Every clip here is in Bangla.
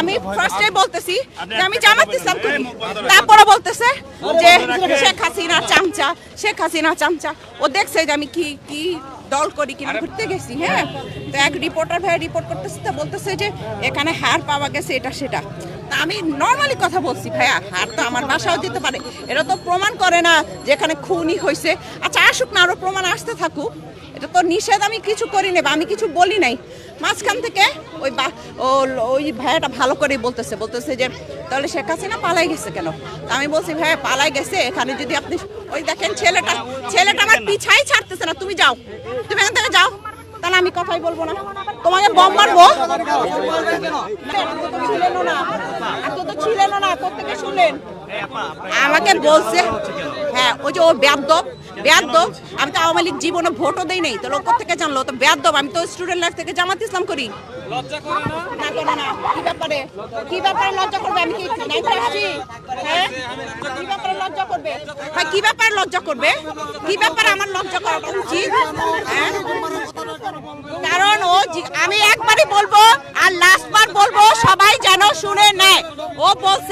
আমি ফার্স্টে বলতেছি যে আমি জামাত ইসলাম করি। তারপরে বলতেছে যে শেখ হাসিনা চামচা শেখ হাসিনা চামচা। ও দেখছে যে আমি কি কি দল করি কিনা ঘুরতে গেছি হ্যাঁ? তো এক রিপোর্টার ভাই রিপোর্ট করতেছে তো বলতেছে যে এখানে হার পাওয়া গেছে এটা সেটা। আমি নর্মালি কথা বলছি ভাইয়া। হার তো আমার বাসাও দিতে পারে। এটা তো প্রমাণ করে না যে এখানে খুনই হয়েছে। আচ্ছা আসুক না আরও প্রমাণ আসতে থাকুক। এটা তো নিষেধ আমি কিছু করি না বা আমি কিছু বলি নাই। মাঝখান থেকে ওই বা- ওই ভাইয়াটা ভালো করেই বলতেছে। বলতেছে যে তাহলে শেখ হাসিনা পালাই গেছে কেন? তা আমি বলছি ভাইয়া পালাই গেছে। এখানে যদি আপনি ওই দেখেন ছেলেটা ছেলেটা আমার পিছাই ছাড়তেছে না। তুমি যাও। তুমি এখান থেকে যাও। তাহলে আমি কথাই বলব না। তোমাকে বম মারবো? না। কোথেকে শুনলেন? আমাকে বলছে হ্যাঁ ওই যে ও বেয়াদব বেয়াদব আমি তো আওয়ামী লীগ জীবনে ভোটও দেই নাই তাহলে ও কোথেকে জানলো? তো বেয়াদব আমি তো স্টুডেন্ট লাইফ থেকে জামাত ইসলাম করি। না করে না? কি ব্যাপারে? কি ব্যাপারে লজ্জা করবে? আমি কি নাইতে আসছি? হ্যাঁ? কি ব্যাপারে লজ্জা করবে? হ্যাঁ কি ব্যাপারে লজ্জা করবে? কি ব্যাপারে আমার লজ্জা করা উচিত? হ্যাঁ? কারণ ও আমি একবারই বলব আর লাস্ট বার বলব সবাই যেন শুনে নেয়। ও বলছে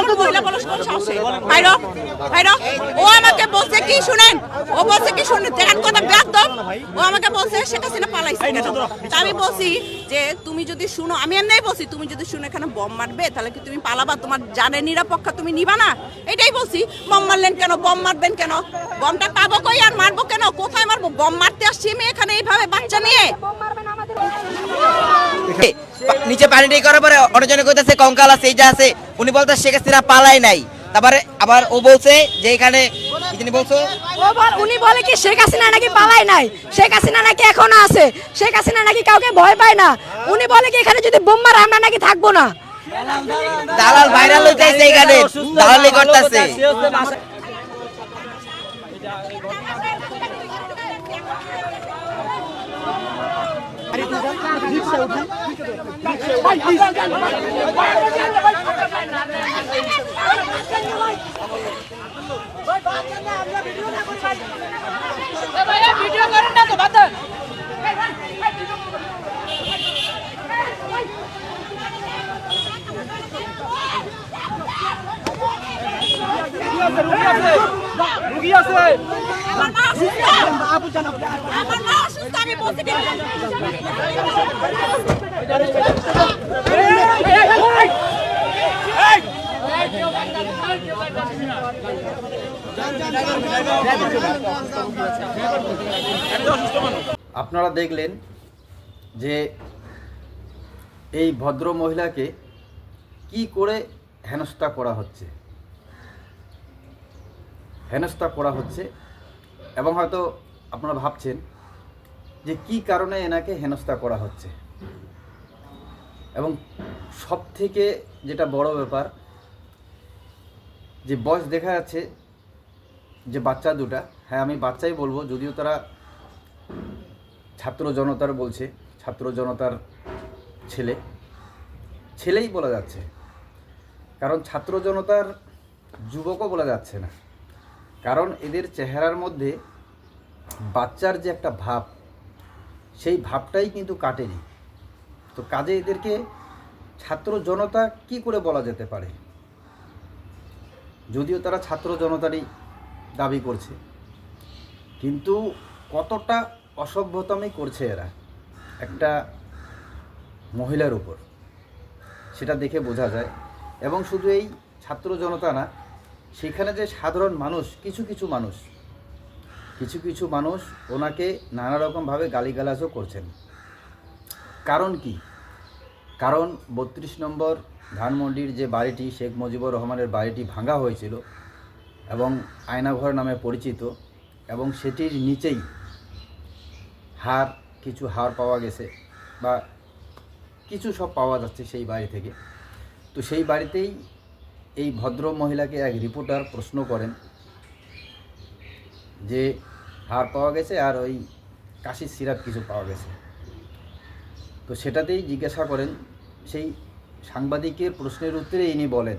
আমার- মহিলা বলস কোন সাহসে? বাইরো, বাইরো। ও আমাকে বলছে কি শুনেন? ও বলছে কি শুনেন? দেখেন কথা বেয়াদব। ও আমাকে বলছে শেখ হাসিনা পালাইছে। আমি বলছি যে তুমি যদি শুনো আমি এমনিই বলছি তুমি যদি শুনো এখানে বম মারবে তাহলে কি তুমি পালাবা? তোমার জানের নিরাপত্তা তুমি নিবা না? এটাই বলছি। বম মারলেন কেন? বম মারবেন কেন? বমটা পাবো কই আর মারবো কেন? কোথায় মারবো? বম মারতে আসছি আমি এখানে এইভাবে বাচ্চা নিয়ে। নিচে পানি দিয়ে করার পরে অনেকজনে কইতাছে কঙ্কাল আছে এইটা আছে। উনি বলতে শেখ হাসিনা পালাই নাই। তারপরে আবার ও বলছে যে এখানে বলছো? উনি বলে কি শেখ হাসিনা নাকি পালাই নাই? শেখ হাসিনা নাকি এখনও আছে? শেখ হাসিনা নাকি কাউকে ভয় পায় না? উনি বলে কি এখানে যদি বোম মারে আমরা নাকি থাকব না? দালাল ভাইরাল হইতেছে এখানে। দালালি করতেছে। আমার মা অসুস্থ। আমার মা অসুস্থ আমি বলছি আপনারা দেখলেন যে এই ভদ্র মহিলাকে কি করে হেনস্থা করা হচ্ছে। হেনস্থা করা হচ্ছে এবং হয়তো আপনারা ভাবছেন যে কি কারণে এনাকে হেনস্থা করা হচ্ছে। এবং সব থেকে যেটা বড় ব্যাপার, যে বয়স দেখা যাচ্ছে যে বাচ্চা দুটা হ্যাঁ আমি বাচ্চাই বলব, যদিও তারা ছাত্র জনতার বলছে, ছাত্র জনতার ছেলে। ছেলেই বলা যাচ্ছে। কারণ ছাত্র জনতার যুবকও বলা যাচ্ছে না। কারণ এদের চেহারার মধ্যে বাচ্চার যে একটা ভাব, সেই ভাবটাই কিন্তু কাটেনি। তো কাজে এদেরকে ছাত্র জনতা কি করে বলা যেতে পারে? যদিও তারা ছাত্র জনতারই দাবি করছে। কিন্তু কতটা অসভ্যতামি করছে এরা একটা মহিলার উপর, সেটা দেখে বোঝা যায়। এবং শুধু এই ছাত্র জনতা না, সেখানে যে সাধারণ মানুষ, কিছু কিছু মানুষ, কিছু কিছু মানুষ ওনাকে নানা রকমভাবে গালিগালাজও করছেন। কারণ কি? কারণ বত্রিশ নম্বর ধানমন্ডির যে বাড়িটি, শেখ মুজিবুর রহমানের বাড়িটি ভাঙা হয়েছিল এবং আয়নাঘর নামে পরিচিত এবং সেটির নিচেই হার, কিছু হার পাওয়া গেছে বা কিছু সব পাওয়া যাচ্ছে সেই বাড়ি থেকে। তো সেই বাড়িতেই এই ভদ্র মহিলাকে এক রিপোর্টার প্রশ্ন করেন যে হার পাওয়া গেছে আর ওই কাশির সিরাপ কিছু পাওয়া গেছে। তো সেটাতেই জিজ্ঞাসা করেন, সেই সাংবাদিকের প্রশ্নের উত্তরে ইনি বলেন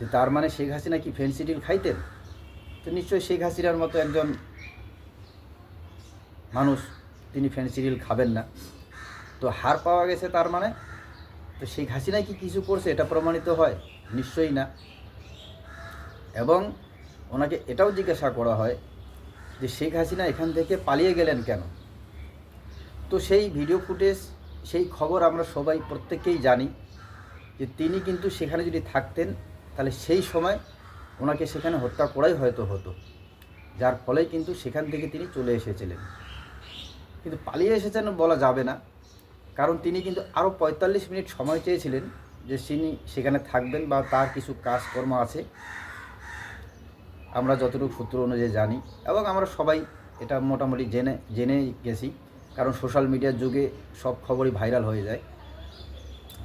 যে তার মানে শেখ হাসিনা কি ফেন্সিডিল খাইতেন? তো নিশ্চয়ই শেখ হাসিনার মতো একজন মানুষ, তিনি ফেন্সিডিল খাবেন না। তো হার পাওয়া গেছে তার মানে? তো শেখ হাসিনা কি কিছু করছে এটা প্রমাণিত হয়? নিশ্চয়ই না। এবং ওনাকে এটাও জিজ্ঞাসা করা হয় যে শেখ হাসিনা এখান থেকে পালিয়ে গেলেন কেন? তো সেই ভিডিও ফুটেজ সেই খবর আমরা সবাই প্রত্যেকেই জানি যে তিনি কিন্তু সেখানে যদি থাকতেন তাহলে সেই সময় ওনাকে সেখানে হত্যা করাই হয়তো হতো। যার ফলে কিন্তু সেখান থেকে তিনি চলে এসেছিলেন। কিন্তু পালিয়ে এসেছেন বলা যাবে না। কারণ তিনি কিন্তু আরও পঁয়তাল্লিশ মিনিট সময় চেয়েছিলেন যে তিনি সেখানে থাকবেন বা তার কিছু কাজকর্ম আছে। আমরা যতটুকু সূত্র অনুযায়ী জানি এবং আমরা সবাই এটা মোটামুটি জেনে জেনে গেছি। কারণ সোশ্যাল মিডিয়ার যুগে সব খবরই ভাইরাল হয়ে যায়।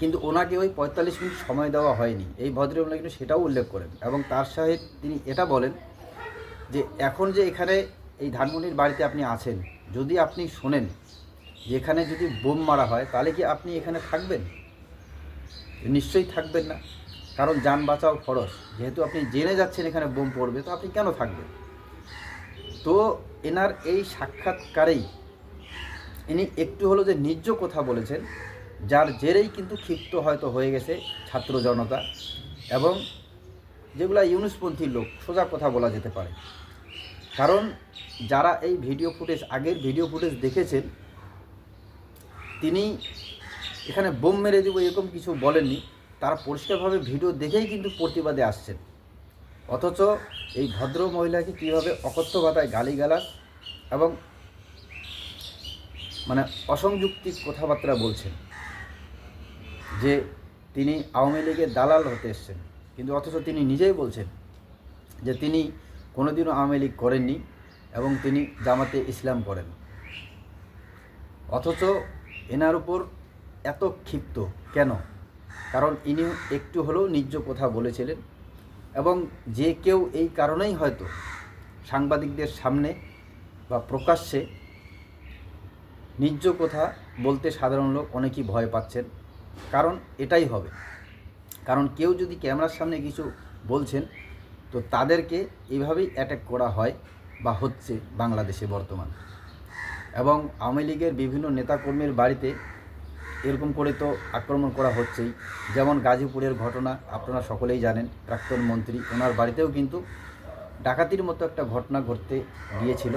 কিন্তু ওনাকে ওই পঁয়তাল্লিশ মিনিট সময় দেওয়া হয়নি। এই ভদ্রমহিলা কিন্তু সেটাও উল্লেখ করেন এবং তার সাথে তিনি এটা বলেন যে এখন যে এখানে এই ধানমন্ডির বাড়িতে আপনি আছেন, যদি আপনি শোনেন যে এখানে যদি বোম মারা হয়, তাহলে কি আপনি এখানে থাকবেন? নিশ্চয়ই থাকবেন না। কারণ যান বাঁচাও খরচ। যেহেতু আপনি জেনে যাচ্ছেন এখানে বোম পড়বে, তো আপনি কেন থাকবেন? তো এনার এই সাক্ষাৎকারেই ইনি একটু হলো যে নিজ কথা বলেছেন যার জেরেই কিন্তু ক্ষিপ্ত হয়তো হয়ে গেছে ছাত্র জনতা এবং যেগুলা ইউনুসপন্থী লোক, সোজা কথা বলা যেতে পারে। কারণ যারা এই ভিডিও ফুটেজ, আগের ভিডিও ফুটেজ দেখেছেন, তিনি এখানে বোম মেরে দেবো এরকম কিছু বলেননি। তারা পরিষ্কারভাবে ভিডিও দেখেই কিন্তু প্রতিবাদে আসছেন। অথচ এই ভদ্র মহিলাকে কীভাবে অকথ্য ভাতায় গালিগালাজ এবং মানে অসংযুক্তিক কথাবার্তা বলছেন। যে তিনি আওয়ামী লীগের দালাল হতে এসছেন। কিন্তু অথচ তিনি নিজেই বলছেন যে তিনি কোনোদিনও আওয়ামী লীগ করেননি এবং তিনি জামাতে ইসলাম করেন অথচ এনার উপর এত ক্ষিপ্ত কেন? কারণ ইনি একটু হলেও নিজ কথা বলেছিলেন এবং যে কেউ এই কারণেই হয়তো সাংবাদিকদের সামনে বা প্রকাশ্যে নিজ কথা বলতে সাধারণ লোক অনেকেই ভয় পাচ্ছেন। কারণ এটাই হবে। কারণ কেউ যদি ক্যামেরার সামনে কিছু বলছেন, তো তাদেরকে এইভাবেই অ্যাটাক করা হয় বা হচ্ছে বাংলাদেশে বর্তমান। এবং আওয়ামী লীগের বিভিন্ন নেতাকর্মীর বাড়িতে এরকম করে তো আক্রমণ করা হচ্ছেই। যেমন গাজীপুরের ঘটনা আপনারা সকলেই জানেন, প্রাক্তন মন্ত্রী, ওনার বাড়িতেও কিন্তু ডাকাতির মতো একটা ঘটনা ঘটতে গিয়েছিল,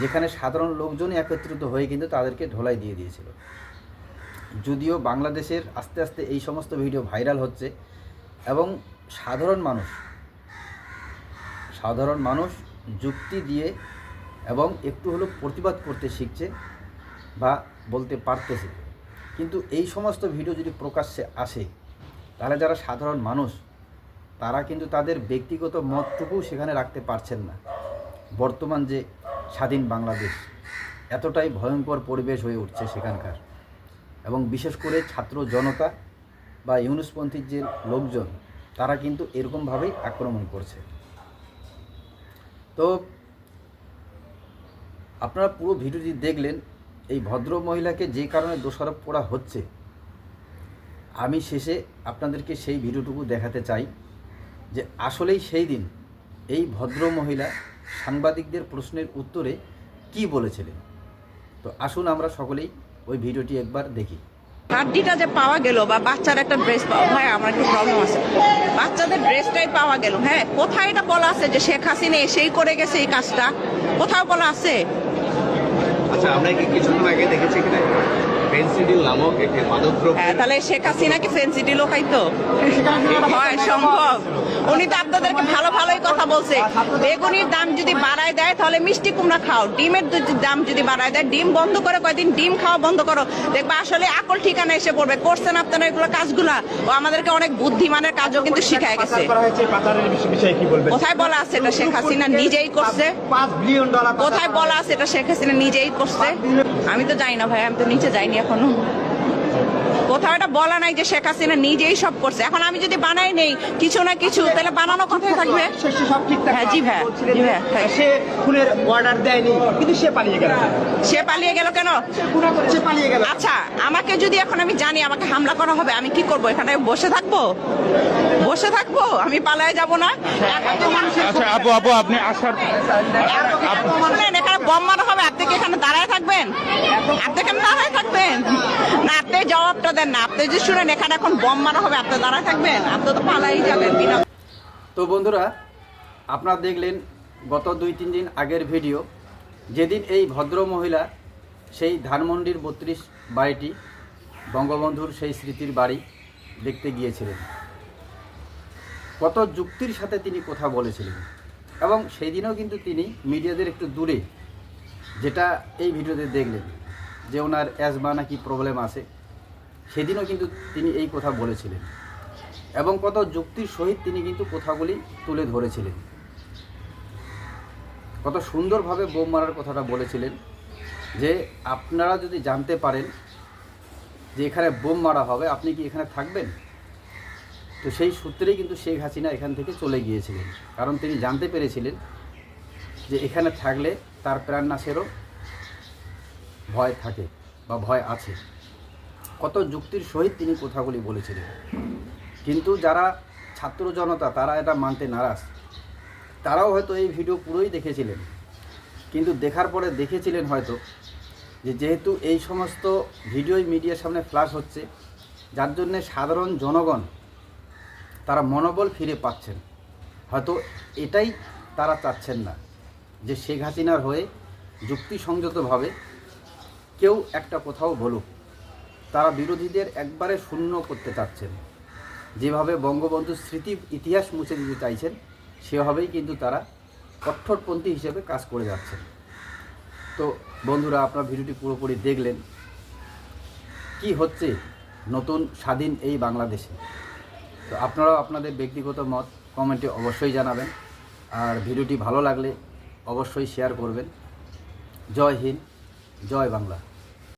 যেখানে সাধারণ লোকজনই একত্রিত হয়ে কিন্তু তাদেরকে ঢোলাই দিয়ে দিয়েছিল। যদিও বাংলাদেশের আস্তে আস্তে এই সমস্ত ভিডিও ভাইরাল হচ্ছে এবং সাধারণ মানুষ সাধারণ মানুষ যুক্তি দিয়ে এবং একটু হলেও প্রতিবাদ করতে শিখছে বা বলতে পারতেছে। কিন্তু এই সমস্ত ভিডিও যদি প্রকাশ্যে আসে, তাহলে যারা সাধারণ মানুষ, তারা কিন্তু তাদের ব্যক্তিগত মতটুকু সেখানে রাখতে পারছেন না। বর্তমান যে স্বাধীন বাংলাদেশ, এতটাই ভয়ঙ্কর পরিবেশ হয়ে উঠছে সেখানকার। এবং বিশেষ করে ছাত্র জনতা বা ইউনুসপন্থীর যে লোকজন, তারা কিন্তু এরকমভাবেই আক্রমণ করছে। তো আপনারা পুরো ভিডিওটি দেখলেন, এই ভদ্র মহিলাকে যে কারণে দোষারোপ করা হচ্ছে। আমি শেষে আপনাদেরকে সেই ভিডিওটুকু দেখাতে চাই যে আসলেই সেই দিন এই ভদ্র মহিলা সাংবাদিকদের প্রশ্নের উত্তরে কি বলেছিলেন। তো আসুন আমরা সকলেই ওই ভিডিওটি একবার দেখি। হাড্ডিটা যে পাওয়া গেল বা বাচ্চার একটা ড্রেস পাওয়া ভাই আমার একটু প্রবলেম আছে। বাচ্চাদের ড্রেসটাই পাওয়া গেল হ্যাঁ? কোথায় এটা বলা আছে যে শেখ হাসিনা এসেই করে গেছে এই কাজটা? কোথাও বলা আছে? আচ্ছা আমরা কি কিছুদিন আগে দেখেছি এখানে পেন্সিডিল নামক একটি মাদকদ্রব্য। হ্যাঁ তাহলে শেখ হাসিনা কি খাইতো হয় সম্ভব। উনি তো আপনাদেরকে ভালো ভালোই কথা বলছে। বেগুনির দাম যদি বাড়ায় দেয় তাহলে মিষ্টি কুমড়া খাও। ডিমের দাম যদি বাড়ায় দেয় ডিম বন্ধ করে কয়দিন ডিম খাওয়া বন্ধ করো। দেখবা আসলে আকল ঠিকানা এসে পড়বে। করছেন আপনারা এগুলো কাজগুলা। ও আমাদেরকে অনেক বুদ্ধিমানের কাজও কিন্তু শিখায় গেছে। কোথায় বলা আছে এটা? শেখ হাসিনা নিজেই করছে। পাঁচ বিলিয়ন ডলার কোথায় বলা আছে এটা? শেখ হাসিনা নিজেই করছে। আমি তো জানি না ভাই আমি তো নিচে যাইনি এখনও। কোথাও এটা বলা নাই যে শেখ হাসিনা নিজেই সব করছে। এখন আমি যদি বানাই নেই কিছু না কিছু তাহলে বানানো কথাই থাকবে। হ্যাঁ, জি জি হ্যাঁ। সে খুনের অর্ডার দেয়নি কিন্তু সে পালিয়ে গেল সে পালিয়ে গেল কেন? সে পালিয়ে গেল। আচ্ছা আমাকে যদি এখন আমি জানি আমাকে হামলা করা হবে আমি কি করব? এখানে বসে থাকব? বসে থাকব? আমি পালায় যাব না? এখন তো মানুষের- আচ্ছা আপু আপু আপনি আসার বম মারা হবে, আপনি কি এখানে দাঁড়ায় থাকবেন? আপনি এখানে দাঁড়ায় থাকবেন? না, আপনি জবাবটা দেন না। আপনি যদি শুনেন, এখানে এখন বম মারা হবে, আপনি দাঁড়ায় থাকবেন? আপনি তো পালাই যাবেন, বিনা তো বন্ধুরা, আপনারা দেখলেন গত দুই, তিন দিন আগের ভিডিও। যেদিন এই ভদ্র মহিলা, সেই ধানমন্ডির বত্রিশ বাড়িটি, বঙ্গবন্ধুর সেই স্মৃতির বাড়ি দেখতে গিয়েছিলেন। কত যুক্তির সাথে তিনি কথা বলেছিলেন। এবং সেই দিনও কিন্তু তিনি মিডিয়াদের একটু দূরে যেটা এই ভিডিওতে দেখলেন, যে ওনার অ্যাজমা নাকি প্রবলেম আছে, সেদিনও কিন্তু তিনি এই কথা বলেছিলেন। এবং কত যুক্তির সহিত তিনি কিন্তু কথাগুলি তুলে ধরেছিলেন। কত সুন্দরভাবে বোম মারার কথাটা বলেছিলেন, যে আপনারা যদি জানতে পারেন যে এখানে বোম মারা হবে, আপনি কি এখানে থাকবেন? তো সেই সূত্রেই কিন্তু শেখ হাসিনা এখান থেকে চলে গিয়েছিলেন। কারণ তিনি জানতে পেরেছিলেন যে এখানে থাকলে তার প্রাণনাশেরও ভয় থাকে বা ভয় আছে। কত যুক্তির সহিত তিনি কথাগুলি বলেছিলেন। কিন্তু যারা ছাত্র জনতা, তারা এটা মানতে নারাজ। তারাও হয়তো এই ভিডিও পুরোই দেখেছিলেন। কিন্তু দেখার পরে দেখেছিলেন হয়তো যে যেহেতু এই সমস্ত ভিডিওই মিডিয়ার সামনে ফ্লাশ হচ্ছে, যার জন্যে সাধারণ জনগণ তারা মনোবল ফিরে পাচ্ছেন। হয়তো এটাই তারা চাচ্ছেন না। যে শেখ হাসিনার হয়ে যুক্তিসংযতভাবে কেউ একটা কোথাও বলুক, তারা বিরোধীদের একবারে শূন্য করতে চাচ্ছেন। যেভাবে বঙ্গবন্ধুর স্মৃতি ইতিহাস মুছে দিতে চাইছেন, সেভাবেই কিন্তু তারা কঠোরপন্থী হিসেবে কাজ করে যাচ্ছেন। তো বন্ধুরা, আপনার ভিডিওটি পুরোপুরি দেখলেন। কি হচ্ছে নতুন স্বাধীন এই বাংলাদেশে? তো আপনারাও আপনাদের ব্যক্তিগত মত কমেন্টে অবশ্যই জানাবেন। আর ভিডিওটি ভালো লাগলে অবশ্যই শেয়ার করবেন। জয় হিন্দ জয় বাংলা।